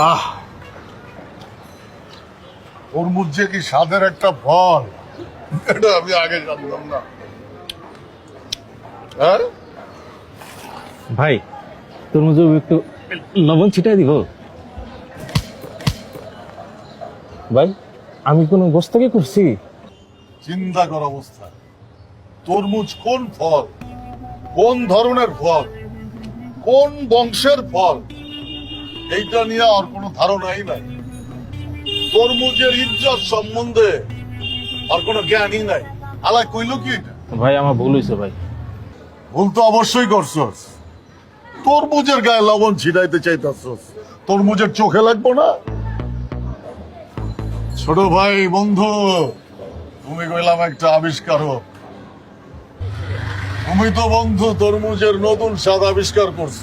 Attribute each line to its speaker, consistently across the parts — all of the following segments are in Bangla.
Speaker 1: আহ। তরমুজ যে কি স্বাদের একটা ফল। এটা আমি আগে জানতাম না। হ্যাঁ?
Speaker 2: ভাই তরমুজে একটু লবণ ছিটাই দিব। ভাই আমি কোনো গোস্তাকে করছি?
Speaker 1: চিন্তা কর অবস্থা। তরমুজ কোন ফল? কোন ধরনের ফল? কোন বংশের ফল? এইটা নিয়ে আর কোনো ধারণাই নাই। তরমুজের ইজ্জত সম্বন্ধে আর কোনো জ্ঞানই নাই। আলাই কইল কি এটা?
Speaker 2: ভাই আমার ভুল হয়েছে ভাই।
Speaker 1: ভুল তো অবশ্যই করছস। তরমুজের গায়ে লবণ ছিটাইতে চাইতাছস। তরমুজের চোখে লাগবো না? ছোট ভাই বন্ধু তুমি কইলাম একটা আবিষ্কার হোক তুমি তো বন্ধু তরমুজের নতুন স্বাদ আবিষ্কার করছ।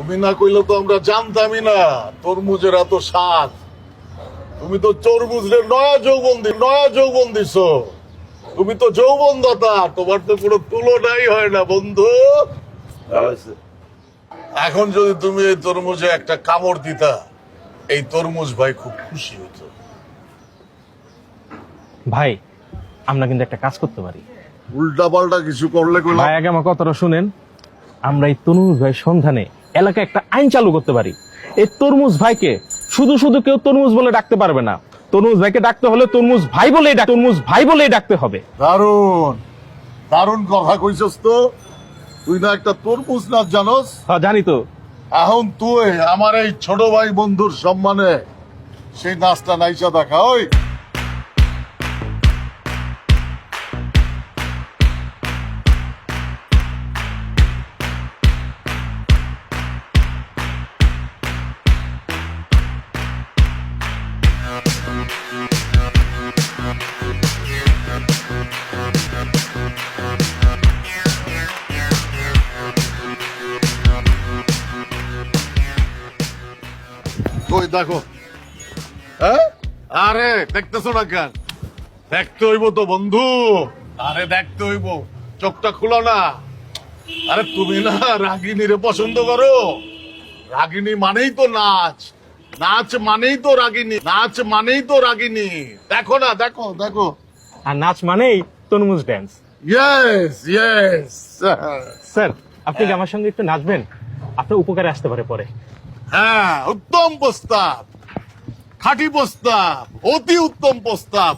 Speaker 1: তুমি না কইলে তো আমরা জানতামই না তরমুজের এত স্বাদ। তুমি তো তরমুজের নয়া যৌবন দি নয়া যৌবন দিছো তুমি তো যৌবন দাতা তোমার তো কোনো তুলনাই হয় না বন্ধু। এখন যদি তুমি এই তরমুজে একটা কামড় দিতা এই তরমুজ ভাই খুব খুশি হতো।
Speaker 2: ভাই আমরা কিন্তু একটা কাজ করতে পারি।
Speaker 1: উল্টা পাল্টা কিছু করলে
Speaker 2: ভাই আগে আমার কথাটা শুনেন। আমরা এই তরমুজ ভাই সন্ধানে এলাকায় একটা আইন চালু করতে পারি। এই তরমুজ ভাইকে শুধু শুধু কেউ তরমুজ বলে ডাকতে পারবে না। তরমুজ ভাইকে ডাকতে হলে তরমুজ ভাই বলেই ডাক তরমুজ ভাই বলেই ডাকতে হবে।
Speaker 1: দারুণ। দারুণ কথা কইছস তো। তুই না একটা তরমুজ নাচ জানোস?
Speaker 2: হ্যাঁ জানি তো।
Speaker 1: এখন তুই আমার এই ছোট ভাই বন্ধুর সম্মানে সেই নাচটা নাইসা দেখা ওই। হ্যাঁ? না দেখতে হইব তো, বন্ধু। আরে, দেখতে হইব। চোখটা খুলো না। আরে না রাগিনীরে পছন্দ করো। রাগিনী মানেই তো নাচ। নাচ মানেই তো রাগিনী নাচ মানেই তো রাগিনী। দেখো না দেখো দেখো।
Speaker 2: আর নাচ মানেই তনমুজ ড্যান্স
Speaker 1: ইয়েস ইয়েস
Speaker 2: স্যার আপনি কি আমার সঙ্গে একটু নাচবেন? আপনার উপকারে আসতে পারে পরে।
Speaker 1: হ্যাঁ উত্তম প্রস্তাব। খাঁটি প্রস্তাব অতি উত্তম প্রস্তাব।